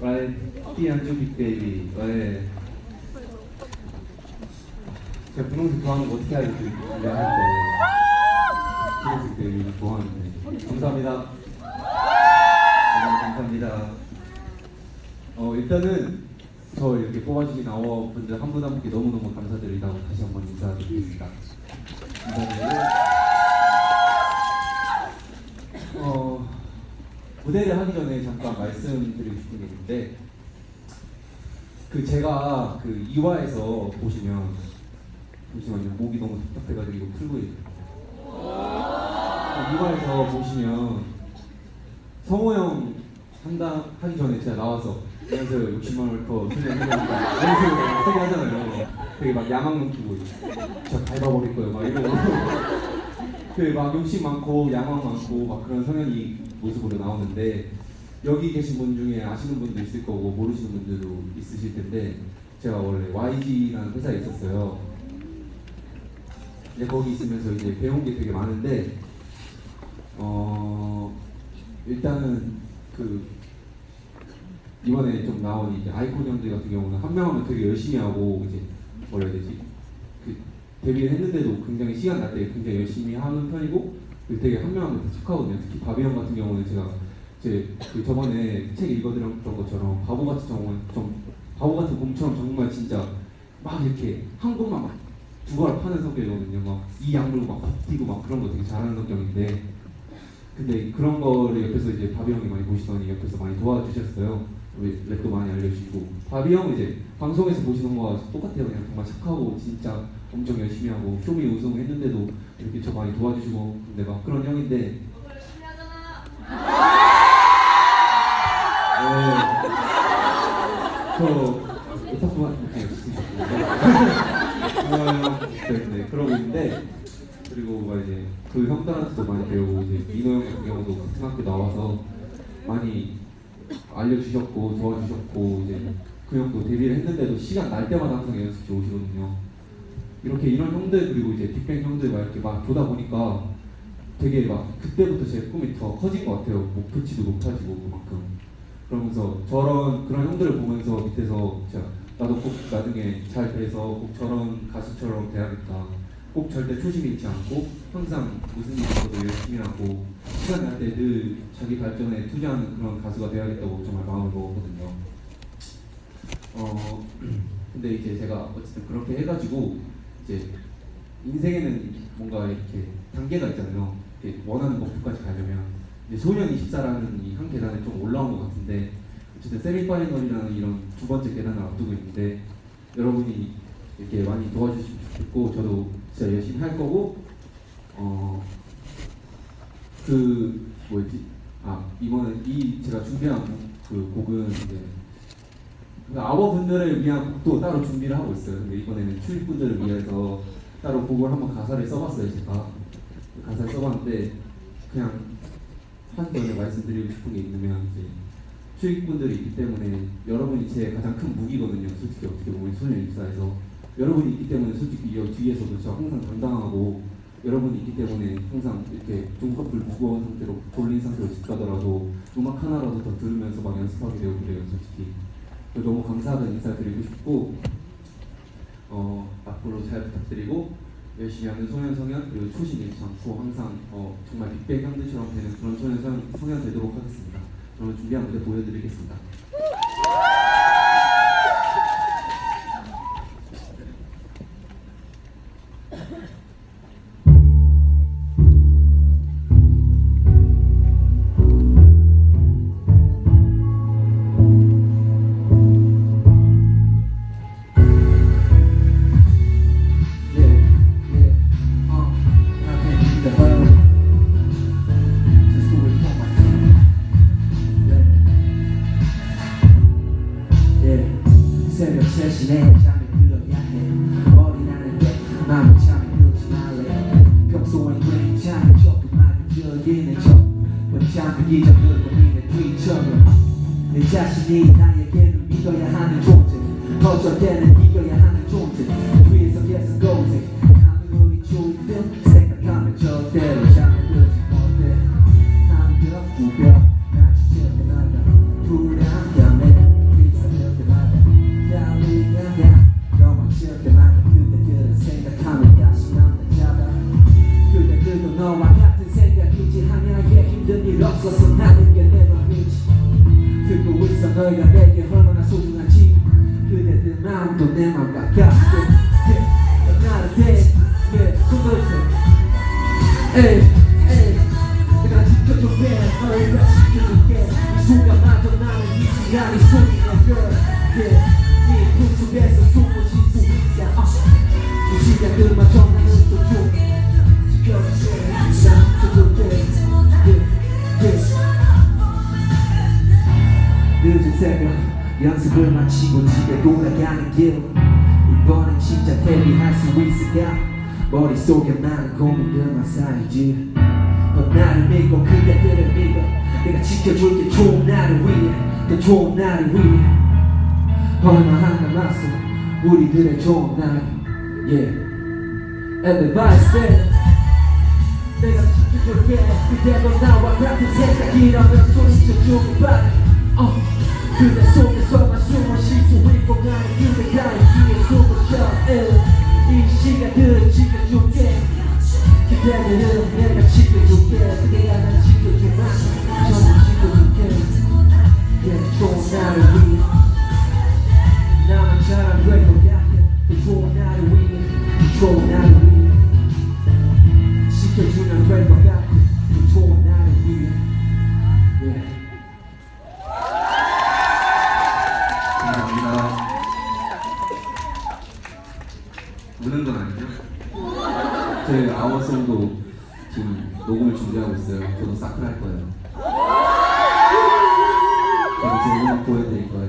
right? 띠안주 빅베이비. 네. 제가 분홍색 좋아하는 거 어떻게? 미안할 때. 분홍색 베이비 좋아하는데. 감사합니다. 정말 감사합니다. 어, 일단은 저 이렇게 뽑아주신 아워 분들 한 분 한 분께 너무너무 감사드리다고 다시 한번 인사드리겠습니다. 감사드리고 어, 무대를 하기 전에 잠깐 말씀드리고 싶은 게 있는데 그 제가 그 이화에서 보시면 잠시만요. 목이 너무 답답해가지고 이거 풀고 있어요. 그 이화에서 보시면 성호 형 한다 하기 전에 제가 나와서 안녕하세요 60만 월터 소년 해봅니다 안녕하세요 세게 하잖아요. 되게 막 야망 넘치고 저 밟아버릴 거예요. 막 이러고 그 막 욕심 많고 야망 많고 막 그런 성현이 모습으로 나오는데 여기 계신 분 중에 아시는 분도 있을 거고 모르시는 분들도 있으실 텐데 제가 원래 YG라는 회사에 있었어요. 이제 거기 있으면서 이제 배운 게 되게 많은데 어 일단은 그 이번에 좀 나온 이제 아이콘 형들 같은 경우는 한 명 하면 되게 열심히 하고 이제 뭐라 해야 되지 그 데뷔를 했는데도 굉장히 시간 날 때 굉장히 열심히 하는 편이고 되게 한명 하면 다 착하거든요. 특히 바비 형 같은 경우는 제가 제 그 저번에 책 읽어드렸던 것처럼 바보같이 정말 좀 바보 같은 곰처럼 정말 진짜 막 이렇게 한 곳만 막 두발 파는 성격이거든요. 막이 약물고 막 버티고 막 그런 거 되게 잘하는 성격인데 근데 그런 거를 옆에서 이제 바비 형이 많이 보시더니 옆에서 많이 도와주셨어요. 우리 랩도 많이 알려주시고. 바비 형은 이제 방송에서 보시는 거와 똑같아요. 그냥 정말 착하고 진짜 엄청 열심히 하고 쇼미 우승 했는데도 이렇게 저 많이 도와주시고 근데 막 그런 형인데. 네. 저 오타쿠 같은 네, 네, 그러고 있는데 그리고 막 이제 그 형들한테도 많이 배우고 이제 민호 형 같은 경우도 같은 학교 나와서 많이 알려주셨고 도와주셨고 이제 그 형도 데뷔를 했는데도 시간 날 때마다 항상 연습실 오시거든요. 이렇게 이런 형들 그리고 이제 빅뱅 형들 막 이렇게 막 보다 보니까 되게 막 그때부터 제 꿈이 더 커진 것 같아요. 목표치도 높아지고 그만큼. 그러면서 저런 그런 형들을 보면서 밑에서 진짜 나도 꼭 나중에 잘 돼서 꼭 저런 가수처럼 돼야겠다. 꼭 절대 초심 잃지 않고 항상 무슨 일 있어도 열심히 하고 시간 날 때 늘 자기 발전에 투자하는 그런 가수가 돼야겠다고 정말 마음을 먹었거든요. 어 근데 이제 제가 어쨌든 그렇게 해가지고 이제 인생에는 뭔가 이렇게 단계가 있잖아요. 이렇게 원하는 목표까지 가려면 이제 소년 24라는 이 한 계단에 좀 올라온 것 같은데 어쨌든 세미파이널이라는 이런 두 번째 계단을 앞두고 있는데 여러분이 이렇게 많이 도와주시면 좋겠고 저도 진짜 열심히 할 거고 어 그 뭐였지 아 이번에 이 제가 준비한 그 곡은 이제 그 아버분들을 위한 곡도 따로 준비를 하고 있어요. 근데 이번에는 출입분들을 위해서 따로 곡을 한번 가사를 써봤어요. 제가 가사를 써봤는데 그냥 한 번에 말씀드리고 싶은 게 있냐면 이제 출입분들이 있기 때문에 여러분이 제 가장 큰 무기거든요. 솔직히 어떻게 보면 소년 입사에서 여러분이 있기 때문에 솔직히 이 뒤에서도 저 항상 당당하고 여러분이 있기 때문에 항상 이렇게 눈꺼풀 무거운 상태로 졸린 상태로 집 가더라도 음악 하나라도 더 들으면서 막 연습하게 되고 그래요. 솔직히 너무 감사하다는 인사 드리고 싶고 어, 앞으로 잘 부탁드리고 열심히 하는 소년 성현 그리고 초심 잃지 않고 항상 어, 정말 빅뱅 형들처럼 되는 그런 소년 성현, 성현 되도록 하겠습니다. 저는 준비한 무대 보여드리겠습니다. 마음이 잠이 들지 말래 평소엔 괜찮은 척그만 즐기는 척 번창을 잊어버리고 니네 뒤처럼 내 자신이 나에게는 에이 에이 내가 지켜줄게 너희가 지켜줄게 이 순간마저 나는 이 시간이 소중해 girl yeah, 네 품속에서 숨을 쉴수 있어. 이 시간들마저 나는 소중해 지켜줄게 난 지켜줄게 yeah, yeah. 늦은 새벽 연습을 마치고 집에 돌아가는 길. 이번엔 진짜 데뷔할 수 있을까 머릿속에 많은 고민들만 쌓이지. 넌 나를 믿고 그대들을 믿어. 내가 지켜줄게 좋은 날을 위해. 더 좋은 날을 위해. 얼마 안 남았어. 우리들의 좋은 날. Yeah. Everybody say. 내가 지켜줄게. 그대도 나와 같은 생각이라면 소리쳐주길 바래 지켜줄게 그대들은 내가 지켜줄게. 그대가 날 지켜주마 전부 지켜줄게. 좋은 나를 위해. 나만 잘안 될것 같아 더 좋은 나를 위해. 더 좋은 나를 위해. 지켜주면 될것 같아 더 좋은 나를 위해. yeah. 감사합니다. 우는 건 아니죠? 저희 아워송도 지금 녹음을 준비하고 있어요. 저도 사클 할 거예요. 저도 지금 음악 보여드릴 거예요.